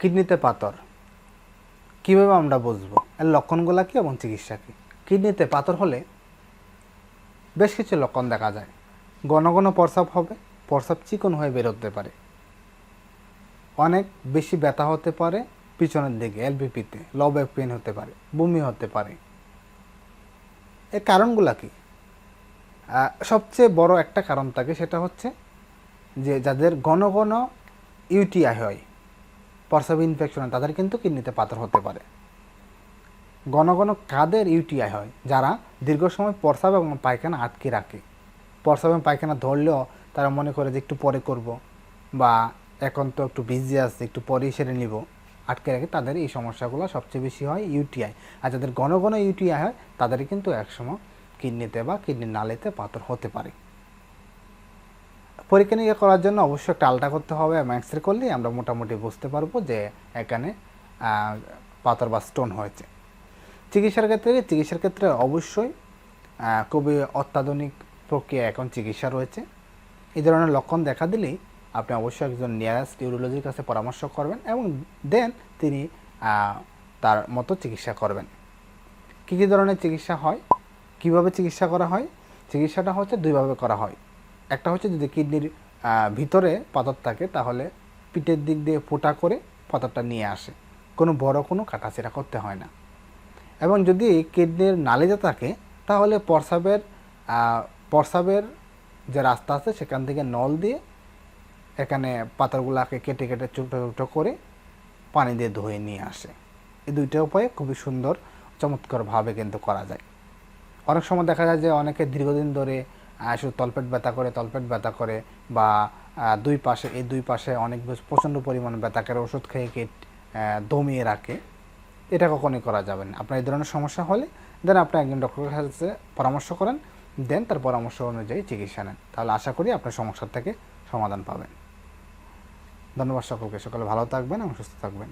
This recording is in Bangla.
কিডনিতে পাথর। কীভাবে আমরা বুঝব? এর লক্ষণগুলো কী এবং চিকিৎসা কী? কিডনিতে পাথর হলে বেশ কিছু লক্ষণ দেখা যায়। ঘন ঘন প্রস্রাব হবে, প্রস্রাব চিকন হয়ে বেরোতে পারে। অনেক বেশি ব্যথা হতে পারে, পিছনের দিকে, এলবিপিতে লো ব্যাক পেন হতে পারে, বমি হতে পারে। এর কারণগুলো কি? সবচেয়ে বড় একটা কারণ থাকে সেটা হচ্ছে যে যাদের ঘন ঘন ইউটিআই হয় প্রস্রাব ইনফেকশন তাদের কিন্তু কিডনিতে পাথর হতে পারে। ঘন ঘন কাদের ইউটিআই হয়, যারা দীর্ঘ সময় প্রস্রাব এবং পায়খানা আটকে রাখে। প্রস্রাব এবং পায়খানা ধরলেও তারা মনে করে যে একটু পরে করব বা এখন তো একটু বিজি আছে, একটু পরেই সেরে নিব। আটকে রাখে তাদের এই সমস্যাগুলো সবচেয়ে বেশি হয় ইউটিআই আর যাদের ঘন ঘন ইউটিআই হয় তাদের কিন্তু একসময় কিডনিতে বা কিডনির নালেতে পাথর হতে পারে। পরীক্ষা নিরীক্ষা করার জন্য অবশ্যই একটা আলট্রা করতে হবে এবং এক্স রে করলেই আমরা মোটামুটি বুঝতে পারব যে এখানে পাথর বা স্টোন হয়েছে। চিকিৎসার ক্ষেত্রে চিকিৎসার ক্ষেত্রে অবশ্যই খুবই অত্যাধুনিক প্রক্রিয়া এখন চিকিৎসা রয়েছে। এই ধরনের লক্ষণ দেখা দিলেই আপনি অবশ্যই একজন নিয়ারেস্ট ইউরোলজির কাছে পরামর্শ করবেন এবং দেন তিনি তার মতো চিকিৎসা করবেন। কী কী ধরনের চিকিৎসা হয়? কীভাবে চিকিৎসা করা হয়? চিকিৎসাটা হচ্ছে দুইভাবে করা হয়। একটা হচ্ছে যদি কিডনির ভিতরে পাথর থাকে তাহলে পিঠের দিক দিয়ে ফোঁটা করে পাথরটা নিয়ে আসে। কোনো বড় কোনো কাটাছেড়া করতে হয় না। এবং যদি কিডনির নালিতে থাকে তাহলে প্রস্রাবের আহ, প্রস্রাবের যে রাস্তা আছে সেখান থেকে নল দিয়ে এখানে পাথরগুলোকে কেটে কেটে ছোটো ছোটো করে পানি দিয়ে ধুয়ে নিয়ে আসে। এই দুইটা উপায়ে খুবই সুন্দর চমৎকারভাবে কিন্তু করা যায়। অনেক সময় দেখা যায় যে অনেকে দীর্ঘদিন ধরে শুধু তলপেট ব্যথা করে, তলপেট ব্যথা করে বা দুই পাশে, এই দুই পাশে অনেক প্রচণ্ড পরিমাণে ব্যথা করে, ওষুধ খেয়ে কে দমিয়ে রাখে। এটা কখনোই করা যাবে না। আপনার এই ধরনের সমস্যা হলে দেন আপনি একজন ডক্টরের কাছে পরামর্শ করেন, দেন তার পরামর্শ অনুযায়ী চিকিৎসা নেন। তাহলে আশা করি আপনার সমস্যার থেকে সমাধান পাবেন। ধন্যবাদ সকলকে। সকলে ভালো থাকবেন এবং সুস্থ থাকবেন।